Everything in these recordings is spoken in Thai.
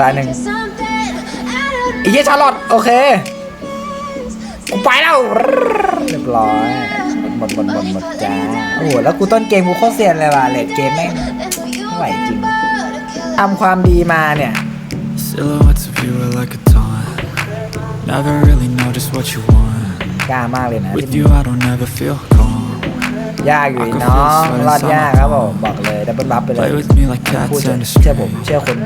ตายหนึ่งไอ้เหี้ยชาร์ลอตโอเคกูไปแล้วเรียบร้อยหมดหมดหมดหมดจ้าโอ้โหแล้วกูต้นเกมกูโคตรเซียนเลยว่ะเลดเกมแม่งไม่ไหวจริงทำความดีมาเนี่ย Silhouettes of you are like a taunt. Never really know just what you want. ยากมากเลยนะ With you, I don't ever feel calm. ยากอยู่น้องรอดยากครับผมบอกเลยดับเบิลบัฟไปเลย Play with me like พูด cats เถอะ and a เชื่อผม string. เชื่อคน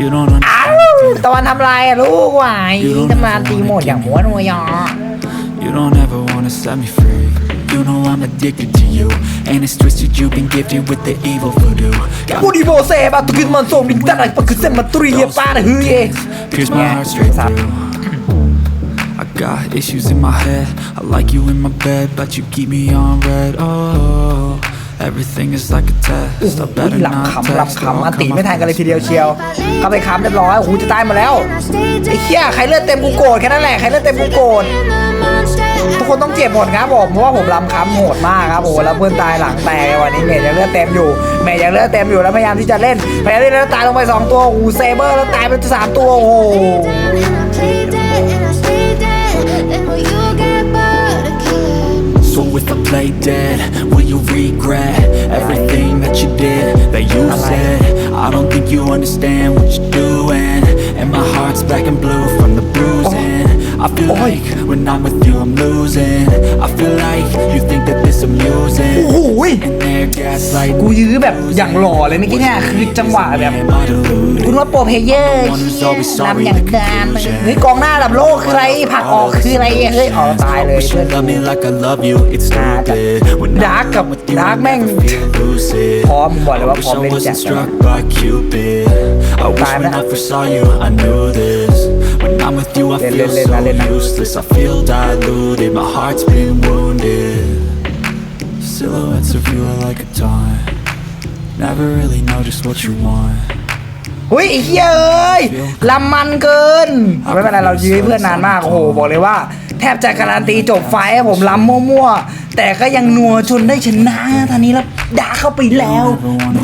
You don't อ้าว understand. ตะวันทำลายอะลูกหวายทำลายตีโหมดอย่างหัวนัวยอ You don't ever wanna set me free. You know I'm addicted to you. And it's twisted, you've been gifted with the evil voodoo. Got กูดีโบเซบาตุกินมันส่งดิงตัดอะไรปะคือเส้นมาตรีเยป้าเฮ้ย Pierce my heart straight through. I got issues in my head. I like you in my bed, but you keep me on red. Oh, everything is like a test. I อุ้ better ย not ลำ text. คำลำ or คำ I'll อันติ come ไม่ทันกันเลยทีเดียวเชียว เข้าไปค้ำเรียบร้อยโอ้โหจะตายหมาแล้ว ไอ้เหี้ยใครเลือดเต็มกูโกรธแค่นั้นแหละ ใครเลือดเต็มกูโกรธ ทุกคนต้องเจ็บหมดครับผม เพราะว่าผมลำค้ำโหดมากครับโอ้โหแล้วเพื่อนตายหลังแตกวันนี้เมย์ยังเลือดเต็มอยู่ เมย์ยังเลือดเต็มอยู่แล้วพยายามที่จะเล่น พยายามที่จะตายลงไปสองตัวโอ้โหเซเบอร์แล้วตายไปสามตัวโอ้โห So if I play dead, will you regret everything that you did, that you said? I don't think you understand what you're doing. And my heart's black and blue from the bruising. I feel like when I'm with you, I'm losing. I feel like you think that this amusing. โอ้โห And they're gaslighting กูยื้อแบบอย่างหล่อเลยเมื่อกี้เนี่ยคือจังหวะแบบ Am I deluded? คุณว่าโปรเพลเยอร์เชี่ยนำอย่างดานเฮ้ยกองหน้าระดับโลกคืออะไรผลักออกคืออะไรเฮ้ยออกตายเลย Wish เพื่ you อน love me like I love you. It's stupid. When Dark I'm กับ with you, Dark I แม่ง never feel lucid. พร้อมบอกเลยว่า Wish พร้อม I เล่นจัด wasn't struck by Cupid. I wish Time when na. I first saw you, I knew this. When I'm with you, I Lên, feel lên, lên, so lên, lên. useless. I feel diluted. My heart's been wounded. Silhouettes of you are like a taunt. Never really know just what you want. เฮ้ยไอ้เหี้ยเอ้ยลำมันเกิน ไม่เป็นไรเรายื้อให้เพื่อนนานมาก โอ้โห บอกเลยว่า แทบจะการันตีจบไฟท์ให้ผมลำมั่วๆ แต่ก็ยังนัวจนได้ชนะท่านี้แล้วด่าเข้าไปแล้ว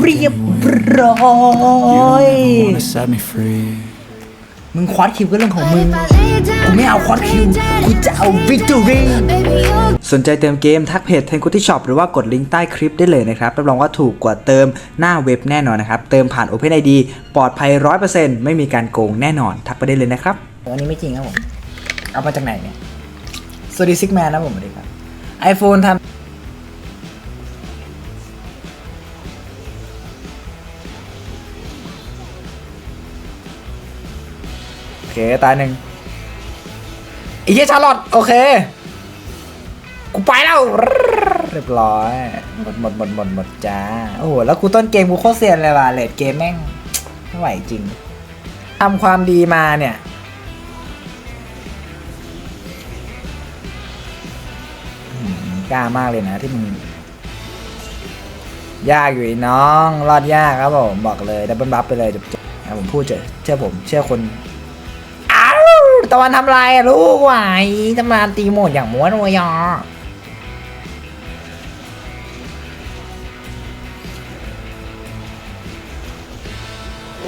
เรียบร้อ You ย don't ever wanna set me free. มึงควัดคิวก็เรื่องของมึง กูไม่เอาควัดคิว กูจะเอาวิกตอรี่สนใจเติมเกมทักเพจ t ทนกุตี้ช็อปหรือว่ากดลิงก์ใต้คลิปได้เลยนะครับ รับรองว่าถูกกว่าเติมหน้าเว็บแน่นอนนะครับ เติมผ่าน OpenID ปลอดภัย 100%ไม่มีการโกงแน่นอน ทักไปได้เลยนะครับ อันนี้ไม่จริงครับผม เอามาจากไหนเนี่ย สวัสดีซิกแมนนะผมสวัสดีครับ iPhone ทำโอเคตายหนึ่งไอ้เหี้ยชาร์ลอตโอเค กูไปแล้ว เรียบร้อย หมดหมดหมดหมดหมดจ้า โอ้โห แล้วกูต้นเกมกูโคตรเซียนเลยว่ะเลดเกมแม่งไม่ไหวจริงทำความดีมาเนี่ย กล้ามากเลยนะที่มึงยากอยู่น้อง รอดยากครับผมบอกเลยดับเบิลบัฟไปเลยจบๆอะผมพูดเจอเชื่อผม เชื่อคนอ้าวตะวันทำลายอะลูกหวายทำลายตีโหมดอย่างม้วนวยอ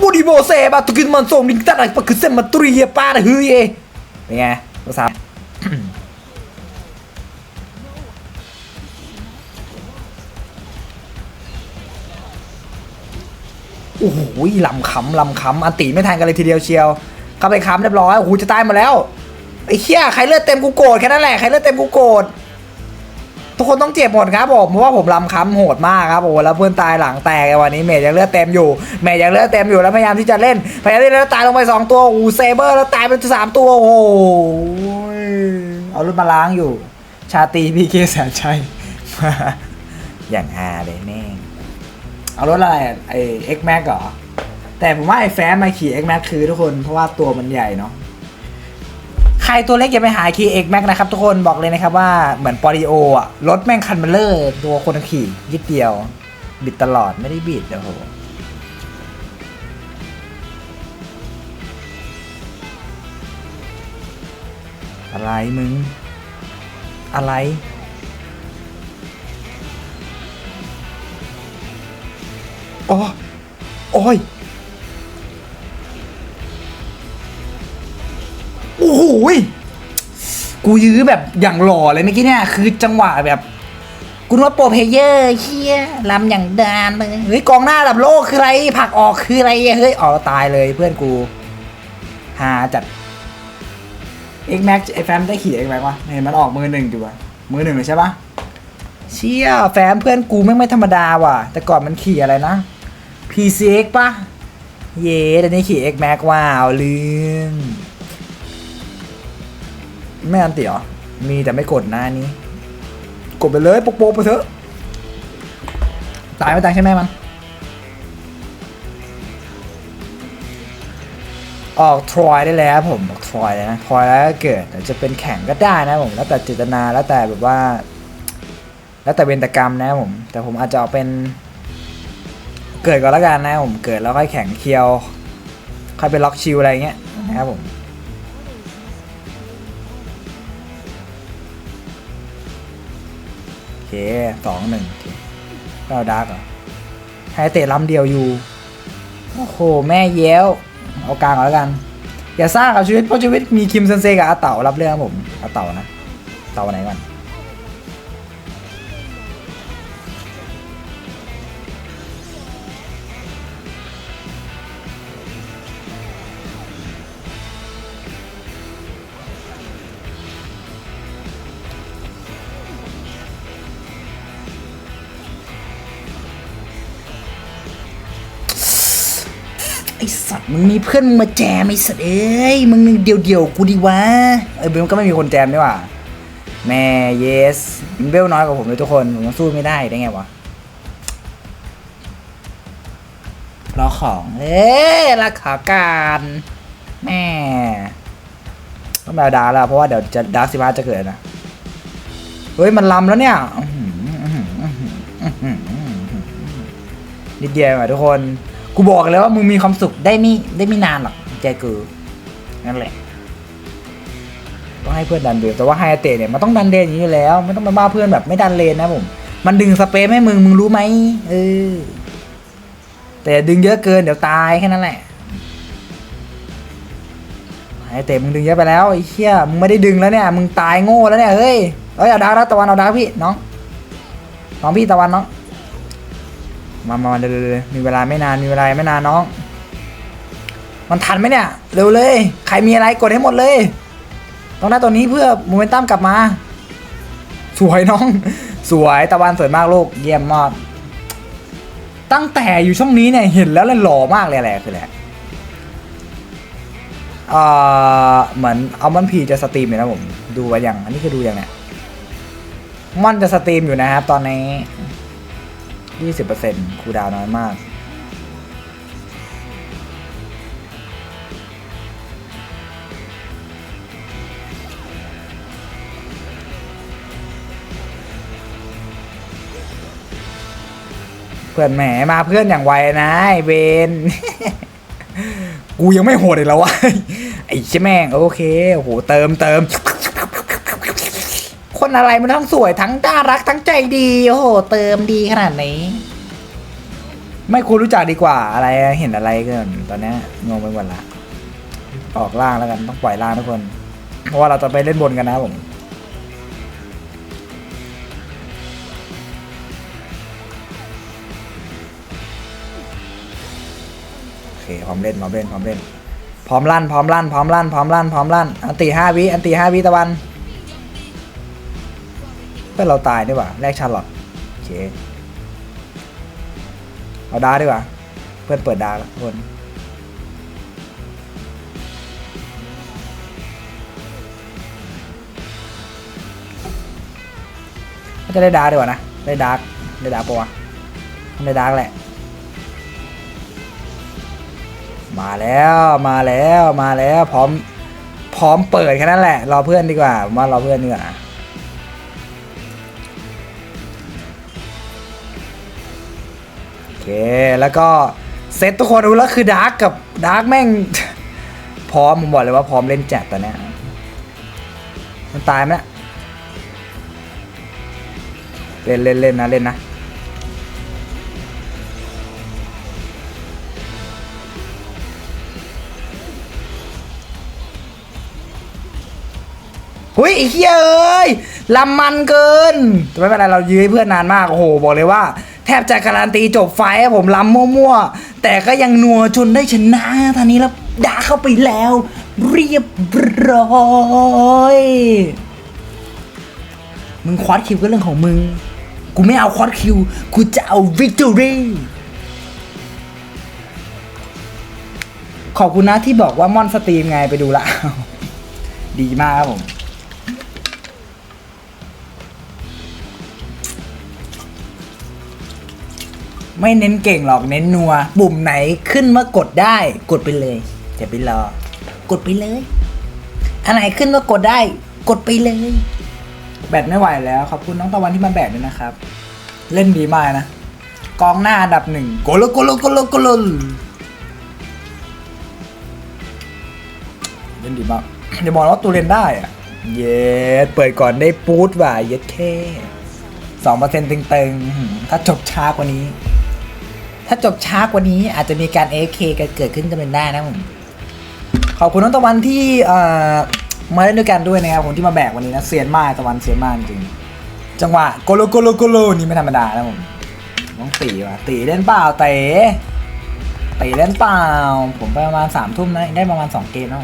บูดีโบเซบาตุกินมันส่งดิงตัดอะไรปะคือเส้นมาตรีเยป้าเฮ้ยเป็นไงภาษา โอ้โหลำขำลำขำอันติไม่ทันกันเลยทีเดียวเชียวเข้าไปคำเรียบร้อยโอ้โหจะตายมาแล้วไอ้เหี้ยใครเลือดเต็มกูโกรธแค่นั้นแหละใครเลือดเต็มกูโกรธทุกคนต้องเจ็บหมดครับผมเพราะว่าผมลำค้ำโหดมากครับโอ้แล้วเพื่อนตายหลังแตกวันนี้เมย์ยังเลือดเต็มอยู่เมย์ยังเลือดเต็มอยู่แล้วพยายามที่จะเล่นพยายามที่จะตายลงไปสองตัวโอ้เซเบอร์แล้วตายไปสามตัวโอ้โหเอารถมาล้างอยู่ ชาตีพีเคแสนชัยอย่างฮาเลยแม่ เอารถอะไรอะไอ X Max เหรอ แต่ผมว่าไอแฟนมาขี่ X Max คือทุกคนเพราะว่าตัวมันใหญ่เนาะใครตัวเล็กอย่าไปหาขี่ X Max นะครับทุกคนบอกเลยนะครับว่าเหมือนปอริโออะรถแม่งคันเบลเลอร์ตัวคนขี่ยิดเดียว บิดตลอดไม่ได้บิดโอ้โหอะไรมึง อะไร อ๋โอ้ยโอ้โหกูยื้อแบบอย่างหล่อเลยเมื่อกี้เนี่ยคือจังหวะแบบกูว่าโปรเพเยอร์เฮียลำอย่างดานเลยเฮ้ยกองหน้าดับโลกคืออะไรผักออกคืออะไรเฮ้ยออกตายเลยเพื่อนกูหาจัดเอ็กแม็กไอแฟมได้ขี่เอ็กแม็กวะเห็นมันออกมือหนึ่งอยู่อะมือหนึ่งเลยใช่ปะเชี่ยแฟมเพื่อนกูไม่ไม่ธรรมดาว่ะ แต่ก่อนมันขี่อะไรนะ PCX ปะเย้แต่นี้ขี่ X Max ว้าวลืม ไม่อันติเหรอ มีแต่ไม่กดหน้านี้ กดไปเลยโป๊กๆไปเถอะ ตายไม่ตายใช่ไหมมัน ออกทรอยได้แล้วผมออกทรอยเลยนะทรอยแล้วก็เกิดแต่จะเป็นแข่งก็ได้นะผม แล้วแต่เจตนาแล้วแต่แบบว่า แล้วแต่เวรตกรรมนะผม แต่ผมอาจจะเอาเป็น เกิดก่อนแล้วกันนะผมเกิดแล้วค่อยแข่งเคียว ค่อยไปล็อกชิวอะไรเงี้ยนะครับผมโอเคสองหนึ่งโอเคเราดาร์กเหรอให้เตะลำเดียวอยู่ โอ้โห แม่เย้ว เอากลางก่อนแล้วกัน อย่าสร้างกับชีวิตเพราะชีวิตมีคิมเซนเซกับอาเต่ารับเรื่องครับผมอาเต่านะเต่าไหนก่อน มึงมีเพื่อนมึงมาแจมไอสัตว์เอ้ย มึงเดียวเดียวกูดีวะ เออเบลก็ไม่มีคนแจมนี่หว่าแม่เยสเบลน้อยกว่าผมเลยทุกคน ผมยังสู้ไม่ได้ได้ไงวะรอของเอ้ยราคาการแม่ต้องแมาดาแล้วเพราะว่าเดี๋ยวจะดาร์สิบาจะเกิดนะ เฮ้ย มันลำแล้วเนี่ยนิดเดียวอะทุกคน กูบอกเลยว่ามึงมีความสุขได้ไม่ได้ไม่นานหรอกใจกูนั่นแหละต้องให้เพื่อนดันเดนแต่ว่าไฮเตเนี่ยมันต้องดันเลนอย่างนี้อยู่แล้ว ไม่ต้องมาบ้าเพื่อนแบบไม่ดันเลนนะผมมันดึงสเปซให้มึงมึงรู้ไหมเออแต่ดึงเยอะเกินเดี๋ยวตายแค่นั้นแหละไฮเตะมึงดึงเยอะไปแล้วไอ้เหี้ยมึงไม่ได้ดึงแล้วเนี่ยมึงตายโง่แล้วเนี่ยเฮ้ยเอ้ยเอาดาร์กแล้วตะวันเอาดาร์พี่น้องน้องพี่ตะวันน้อง มามาเร็วๆมีเวลาไม่นาน มีเวลาไม่นานน้อง มันทันไหมเนี่ย เร็วเลย ใครมีอะไรกดให้หมดเลย ต้องได้ตัวนี้เพื่อโมเมนตัมกลับมา สวยน้อง สวยตะวันสวยมากลูก เยี่ยมมาก ตั้งแต่อยู่ช่องนี้เนี่ย เห็นแล้วเลยหล่อมากเลยแหละคือแหละเออเหมือนเอามันพีจะสตรีมอยู่นะผม ดูไว้ยังอันนี้คือดูอยังเนี่ยมันจะสตรีมอยู่นะครับตอนนี้ ยี่สิบเปอร์เซ็นต์คูดาวน้อยมาก เพื่อนแหมมาเพื่อนอย่างไวนะไอเวนกูยังไม่โหดอีกแล้ววะไอ้ใช่แม่ง โอเค โอ้โห เติมเติม คนอะไรมันทั้งสวยทั้งน่ารักทั้งใจดี โอ้โห เติมดีขนาดนี้ ไม่ควรรู้จักดีกว่าอะไรเห็นอะไรเกินตอนนี้งงไปหมดละออกล่างแล้วกันต้องปล่อยล่างทุกคน เพราะว่าเราจะไปเล่นบนกันนะผมโอเคพร้อมเล่นพร้อมเล่นพร้อมเล่นพร้อมลั่นพร้อมลั่นพร้อมลั่นพร้อมลั่นพร้อมลั่นอันตีห้าวิอันตีห้าวิตะวัน พื่อนเราตายดีกว่าแลกชาร์ลอตโอเคเอาดาร์ดีกว่า เพื่อนเปิดดาร์แล้วทุกคนก็จะได้ดาร์กดีกว่านะ ได้ดาร์กได้ดาร์กปะวะต้องได้ดาร์กแหละ มาแล้วมาแล้วมาแล้วพร้อมพร้อมเปิดแค่นั้นแหละรอเพื่อนดีกว่าผมว่ารอเพื่อนดีกว่า แล้วก็เซตทุกคนรู้แล้วคือดาร์กกับดาร์กแม่ง พร้อมผมบอกเลยว่าพร้อมเล่นแจ็ตอนเนี้ยมันตายไหมเนี่ยเล่นเล่นเล่นนะเล่นนะหุยไอ้เหี้ยเอ้ยลำมันเกิน แต่ไม่เป็นไรเรายื้อให้เพื่อนนานมาก โอ้โห บอกเลยว่า แทบจะการันตีจบไฟท์อะผมลำมั่วๆ แต่ก็ยังนัวจนได้ชนะท่านี้แล้วด่าเข้าไปแล้ว เรียบร้อย มึงควัดคิวก็เรื่องของมึง กูไม่เอาควัดคิว กูจะเอาวิกตอรี่ขอบคุณนะที่บอกว่ามอนสตรีมไงไปดูละ ดีมากครับผม ไม่เน้นเก่งหรอกเน้นนัว ปุ่มไหนขึ้นว่ากดได้ กดไปเลยอย่าไปรอ กดไปเลยอันไหนขึ้นว่ากดได้ กดไปเลย แบตไม่ไหวแล้วขอบคุณน้องตะวันที่มาแบตด้วยนะครับ เล่นดีมากนะกองหน้าอันดับหนึ่งโกโลโกลโกลโกลเล่นดีมากอย่าบอกว่าตัวเล่นได้อะเย็ดเปิดก่อนได้ปูดว่ะเย็ดแค่สองเปอร์เซ็นต์ตึงๆ ถ้าจบช้ากว่านี้ ถ้าจบช้ากว่านี้อาจจะมีการ AK กันเกิดขึ้นก็เป็นได้นะผมขอบคุณน้องตะวันที่เออมาเล่นด้วยกันด้วยนะครับผมที่มาแบกวันนี้นะเซียนมากตะวันเซียนมากจริงจังหวะโกโลโกโลโกโลนี่ไม่ธรรมดานะผมน้องตีว่ะตีเล่นเปล่าเต๋ตีเล่นเปล่า ผมไปประมาณสามทุ่มนะได้ประมาณสองเกมแล้ว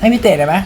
ให้พี่เตะได้ไหม